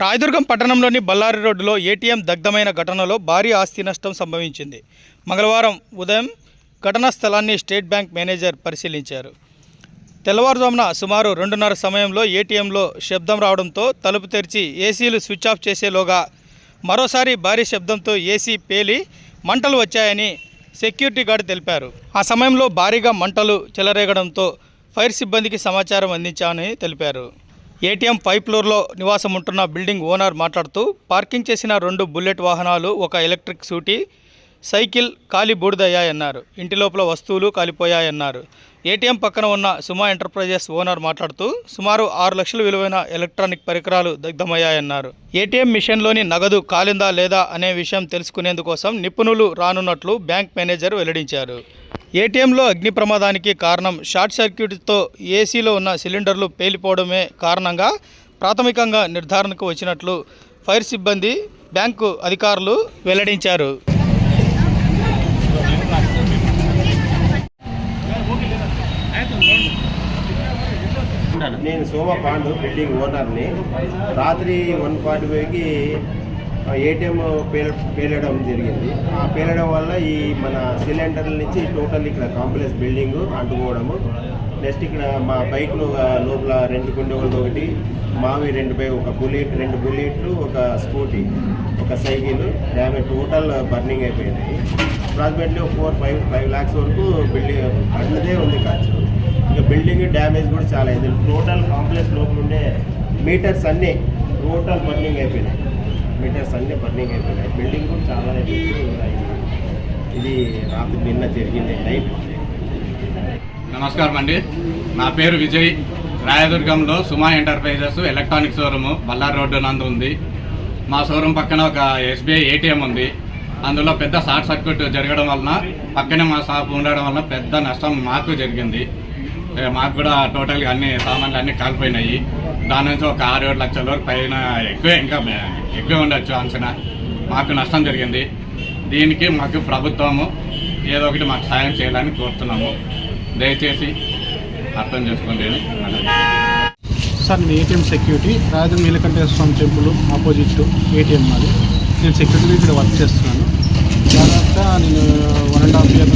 రాయదుర్గం పట్టణంలోని బళ్ళారి రోడ్డులో ఏటీఎం దగ్ధమైన ఘటనలో భారీ ఆస్తి నష్టం సంభవించింది. మంగళవారం ఉదయం ఘటనా స్థలాన్ని స్టేట్ బ్యాంక్ మేనేజర్ పరిశీలించారు. తెల్లవారుజామున సుమారు రెండున్నర సమయంలో ఏటీఎంలో శబ్దం రావడంతో తలుపు తెరిచి ఏసీలు స్విచ్ ఆఫ్ చేసేలోగా మరోసారి భారీ శబ్దంతో ఏసీ పేలి మంటలు వచ్చాయని సెక్యూరిటీ గార్డ్ తెలిపారు. ఆ సమయంలో భారీగా మంటలు చెలరేగడంతో ఫైర్ సిబ్బందికి సమాచారం అందించామని తెలిపారు. ఏటీఎం ఫైవ్ ఫ్లోర్లో నివాసం ఉంటున్న బిల్డింగ్ ఓనర్ మాట్లాడుతూ పార్కింగ్ చేసిన రెండు బుల్లెట్ వాహనాలు ఒక ఎలక్ట్రిక్ సూటీ సైకిల్ కాలి బూడిదయ్యాయన్నారు. ఇంటి లోపల వస్తువులు కాలిపోయాయన్నారు. ఏటీఎం పక్కన ఉన్న సుమా ఎంటర్ప్రైజెస్ ఓనర్ మాట్లాడుతూ సుమారు ఆరు లక్షల విలువైన ఎలక్ట్రానిక్ పరికరాలు దగ్ధమయ్యాయన్నారు. ఏటీఎం మిషన్లోని నగదు కాలిందా లేదా అనే విషయం తెలుసుకునేందుకోసం నిపుణులు రానున్నట్లు బ్యాంక్ మేనేజర్ వెల్లడించారు. ఏటీఎంలో అగ్ని ప్రమాదానికి కారణం షార్ట్ సర్క్యూట్తో ఏసీలో ఉన్న సిలిండర్లు పేలిపోవడమే కారణంగా ప్రాథమికంగా నిర్ధారణకు వచ్చినట్లు ఫైర్ సిబ్బంది బ్యాంకు అధికారులు వెల్లడించారు. నేను సోమ పాండు బిల్డింగ్ ఓనర్ని. రాత్రి వన్ ఫార్టీ ఫైవ్కి ఏటీఎం పేల పేలడం జరిగింది. ఆ పేలడం వల్ల ఈ మన సిలిండర్ల నుంచి టోటల్ ఇక్కడ కాంప్లెక్స్ బిల్డింగ్ అంటుకోవడము. నెక్స్ట్ ఇక్కడ మా బైక్లు లోపల రెండు కుండోలు ఒకటి మావి రెండు బైక్ ఒక బుల్లెట్ రెండు బుల్లెట్లు ఒక స్కూటీ ఒక సైకిల్ డ్యామేజ్ టోటల్ బర్నింగ్ అయిపోయినాయి. అప్రాక్సిమేట్లీ ఒక ఫోర్ ఫైవ్ ఫైవ్ ల్యాక్స్ వరకు బిల్డింగ్ అడ్డదే ఉంది ఖర్చు. ఇక బిల్డింగ్ డ్యామేజ్ కూడా చాలా అయింది. టోటల్ కాంప్లెక్స్ లోపల ఉండే మీటర్స్ అన్నీ టోటల్ బర్నింగ్ అయిపోయినాయి. మీటర్స్ అన్నీ బర్నింగ్ అయిపోయినాయి బిల్డింగ్ కూడా చాలా అయింది ఇది రాత్రి నిన్న జరిగింది నైట్ నమస్కారం అండి. నా పేరు Vijay. రాయదుర్గంలో Suma enterprises electronic showroom Bellary road నందు ఉంది. మా షోరూమ్ పక్కన ఒక ఎస్బీఐ ఏటీఎం ఉంది. అందులో పెద్ద షార్ట్ సర్క్యూట్ జరగడం వలన పక్కనే మా షాప్ ఉండడం వలన పెద్ద నష్టం మాకు జరిగింది. మాకు కూడా టోటల్గా అన్ని సామాన్లు అన్నీ కాలిపోయినాయి. దాని నుంచి ఒక ఆరు ఏడు లక్షల వరకు పైన ఎక్కువే ఇంకా ఎక్కువే ఉండొచ్చు అంచనా. మాకు నష్టం జరిగింది. దీనికి మాకు ప్రభుత్వము ఏదో ఒకటి మాకు సాయం చేయాలని కోరుతున్నాము. దయచేసి అర్థం చేసుకోండి సార్ నేను ఏటీఎం సెక్యూరిటీ రాజధాని Neelakanteshwara Swamy temple opposite ATM మాది. నేను సెక్యూరిటీ ఇక్కడ వర్క్ చేస్తున్నాను. తర్వాత నేను వన్ అండ్ హాఫ్ ఇయర్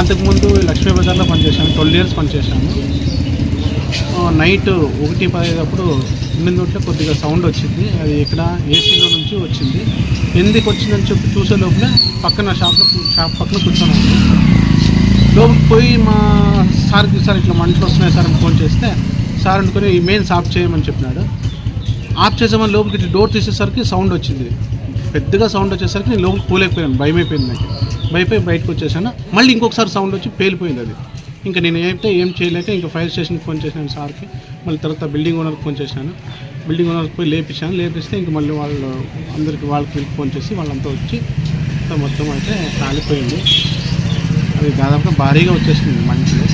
అంతకుముందు లక్ష్మీ బజార్లో పనిచేశాను ట్వెల్వ్ ఇయర్స్ పనిచేశాను. నైట్ ఒకటి పదైదప్పుడు ఎనిమిది కొద్దిగా సౌండ్ వచ్చింది. అది ఇక్కడ ఏసీలో నుంచి వచ్చింది. ఎందుకు వచ్చిందని చెప్పి చూసే లోపల పక్కన షాప్లో షాప్ పక్కన కూర్చొని ఉంది లోపలికి పోయి మా సార్కి సార్ ఇట్లా మంటలు వస్తున్నాయి సార్ అని ఫోన్ చేస్తే సార్ అనుకుని ఈ మెయిన్స్ ఆఫ్ చేయమని చెప్పినాడు. ఆఫ్ చేసామని లోపలికి ఇట్లా డోర్ తీసేసరికి సౌండ్ వచ్చింది. పెద్దగా సౌండ్ వచ్చేసరికి నేను లోపలికి పోలేకపోయాను. భయమైపోయింది నాకు. భయపోయి బయటకు వచ్చేసాను. మళ్ళీ ఇంకొకసారి సౌండ్ వచ్చి పేలిపోయింది అది. ఇంకా నేను ఏమైతే ఏం చేయలేక ఇంకా ఫైర్ స్టేషన్కి ఫోన్ చేశాను సార్కి. మళ్ళీ తర్వాత బిల్డింగ్ ఓనర్కి ఫోన్ చేశాను. బిల్డింగ్ ఓనర్కి పోయి లేపించాను లేపిస్తే ఇంక మళ్ళీ వాళ్ళు అందరికి వాళ్ళకి ఫోన్ చేసి వాళ్ళంతా వచ్చి మొత్తం అయితే కాలిపోయింది అది దాదాపుగా భారీగా వచ్చేసింది మంటలు